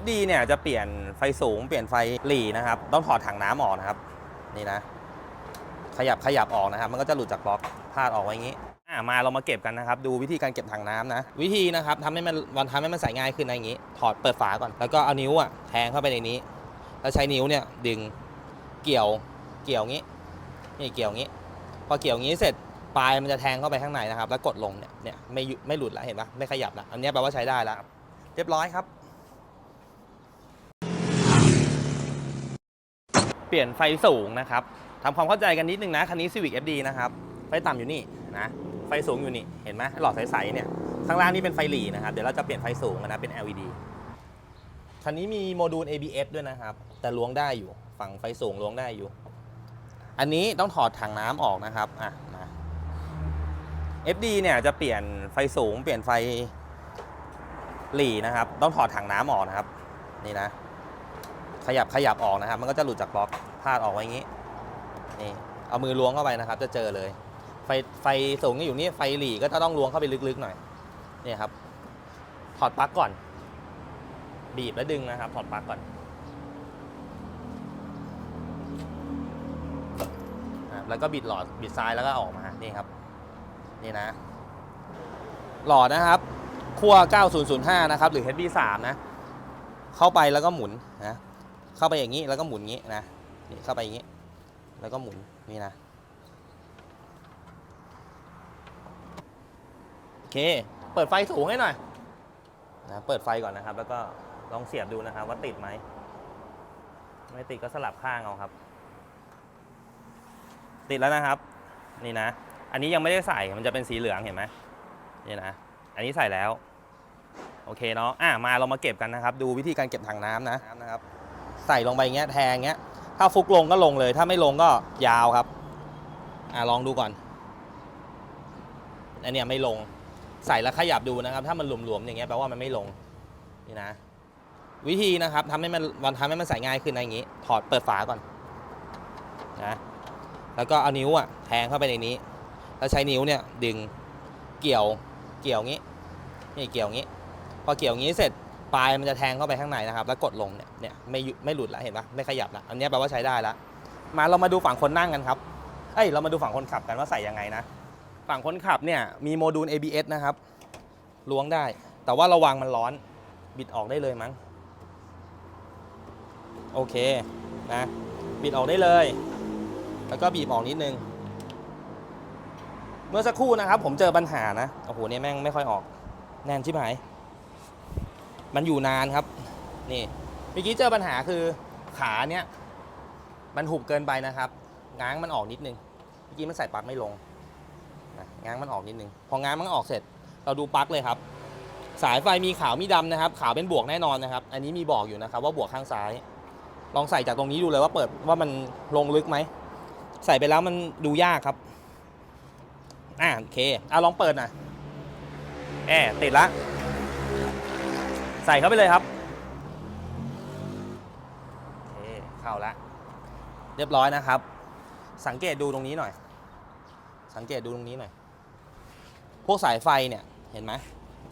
FD เนี่ยจะเปลี่ยนไฟสูงเปลี่ยนไฟหลีนะครับ ต้องถอดถังน้ำออกนะครับ นี่นะ ขยับขยับออกนะครับ มันก็จะหลุดจากบล็อกพาดออกไว้อย่างนี้อ่ามาเรามาเก็บกันนะครับ ดูวิธีการเก็บถังน้ำนะ วิธีนะครับทำให้มันวันทำให้มันใส่ง่ายขึ้นนะอย่างนี้ ถอดเปิดฝาก่อนแล้วก็เอานิ้วอะแทงเข้าไปในนี้ แล้วใช้นิ้วเนี่ยดึงเกี่ยวเกี่ยวงี้นี่เกี่ยวงี้ พอเกี่ยวงี้เสร็จปลายมันจะแทงเข้าไปข้างในนะครับ แล้วกดลงเนี่ยเนี่ยไม่ไม่หลุดแล้วเห็นปะไม่ขยับแล้วอันนี้แปลว่าใช้ได้แล้วเรียบร้อยครับ เปลี่ยนไฟสูงนะครับทำความเข้าใจกันนิดนึงนะคันนี้ Civic FD นะครับไฟต่ำอยู่นี่นะไฟสูงอยู่นี่เห็นไหมหลอดใสๆเนี่ยข้างล่างนี่เป็นไฟหลีนะครับเดี๋ยวเราจะเปลี่ยนไฟสูงนะเป็น LED คันนี้มีโมดูล ABS ด้วยนะครับ แต่ล้วงได้อยู่ฝั่งไฟสูงล้วงได้อยู่ อันนี้ต้องถอดถังน้ำออกนะครับอะนะ FD เนี่ยจะเปลี่ยนไฟสูง เปลี่ยนไฟหลีนะครับ ต้องถอดถังน้ำออกนะครับ นี่นะ ขยับขยับออกนะครับ มันก็จะหลุดจากบล็อกพาดออกไว้อย่างนี้นี่เอามือล้วงเข้าไปนะครับ จะเจอเลย ไฟไฟสูงอยู่นี่ไฟหลีก็จะต้องล้วงเข้าไปลึกๆหน่อยนี่ครับถอดปลั๊กก่อน บีบแล้วดึงนะครับถอดปลั๊กก่อนแล้วก็บิดหลอดบิดซ้ายแล้วก็ออกมานี่ครับ นี่นะ หลอดนะครับขั้ว9005 นะครับ หรือ HB3 นะ เข้าไปแล้วก็หมุนนะ เข้าไปอย่างนี้แล้วก็หมุนงี้นะนี่เข้าไปอย่างนี้ แล้วก็หมุนนี่นะโอเค เปิดไฟสูงให้หน่อยนะเปิดไฟก่อนนะครับ แล้วก็ลองเสียบดูนะครับ ว่าติดไหมไม่ติดก็สลับข้างเอาครับ ติดแล้วนะครับ นี่นะ อันนี้ยังไม่ได้ใส่มันจะเป็นสีเหลืองเห็นไหมนี่นะอันนี้ใส่แล้ว โอเคเนาะอะมาเรามาเก็บกันนะครับ ดูวิธีการเก็บถังน้ำนะนะครับ ใส่ลงไปอย่างเงี้ยแทงเงี้ย ถ้าฟุกลงก็ลงเลย ถ้าไม่ลงก็ยาวครับ อะลองดูก่อนอันเนี้ยไม่ลง ใส่แล้วขยับดูนะครับ ถ้ามันหลวมๆอย่างเงี้ยแปลว่ามันไม่ลง นี่นะ วิธีนะครับทำให้มันวันทำให้มันใส่ง่ายขึ้นนะอย่างงี้ ถอดเปิดฝาก่อนนะแล้วก็เอานิ้วอะแทงเข้าไปในนี้ แล้วใช้นิ้วเนี่ยดึงเกี่ยวเกี่ยวงี้นี่เกี่ยวงี้ พอเกี่ยวงี้เสร็จ ปลายมันจะแทงเข้าไปข้างในนะครับ แล้วกดลงเนี่ยเนี่ยไม่ไม่หลุดล้วเห็นปะไม่ขยับล้วอันนี้แปลว่าใช้ได้ล้วมาเรามาดูฝั่งคนนั่งกันครับเอ้ยเรามาดูฝั่งคนขับกันว่าใส่ยังไงนะ ฝั่งคนขับเนี่ยมีโมดูล ABS นะครับล้วงได้ แต่ว่าระวังมันร้อนบิดออกได้เลยมั้งโอเคนะบิดออกได้เลย แล้วก็บีบออกนิดนึง เมื่อสักครู่นะครับ ผมเจอปัญหานะโอ้โหเนี่ยแม่งไม่ค่อยออกแน่นชิบหาย มันอยู่นานครับ นี่เมื่อกี้เจอปัญหาคือขาเนี้ยมันหุบเกินไปนะครับง้างมันออกนิดนึงเมื่อกี้มันใส่ปลั๊กไม่ลงง้างมันออกนิดนึงพอง้างมันออกเสร็จ เราดูปลั๊กเลยครับ สายไฟมีขาวมีดำนะครับ ขาวเป็นบวกแน่นอนนะครับ อันนี้มีบอกอยู่นะครับ ว่าบวกข้างซ้าย ลองใส่จากตรงนี้ดูเลยว่าเปิดว่ามันลงลึกไหมใส่ไปแล้วมันดูยากครับอ่าโอเคเอาลองเปิดหน่อยแอร์ติดละ ใส่เข้าไปเลยครับโอเคเข้าและเรียบร้อยนะครับ สังเกตดูตรงนี้หน่อย สังเกตดูตรงนี้หน่อย พวกสายไฟเนี่ยเห็นไหม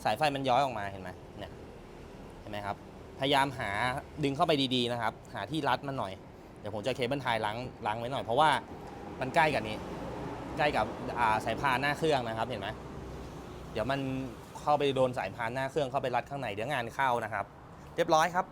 สายไฟมันย้อยออกมาเห็นไหมเนี่ยเห็นไหมครับ พยายามหาดึงเข้าไปดีๆนะครับ หาที่รัดมันหน่อย เดี๋ยวผมจะเคเบิลไทยล้างล้างไว้หน่อยเพราะว่ามันใกล้กับนี้ ใกล้กับสายพานหน้าเครื่องนะครับเห็นไหม เดี๋ยวมันเข้าไปโดนสายพานหน้าเครื่องเข้าไปรัดข้างในเดี๋ยวงานเข้านะครับ เรียบร้อยครับ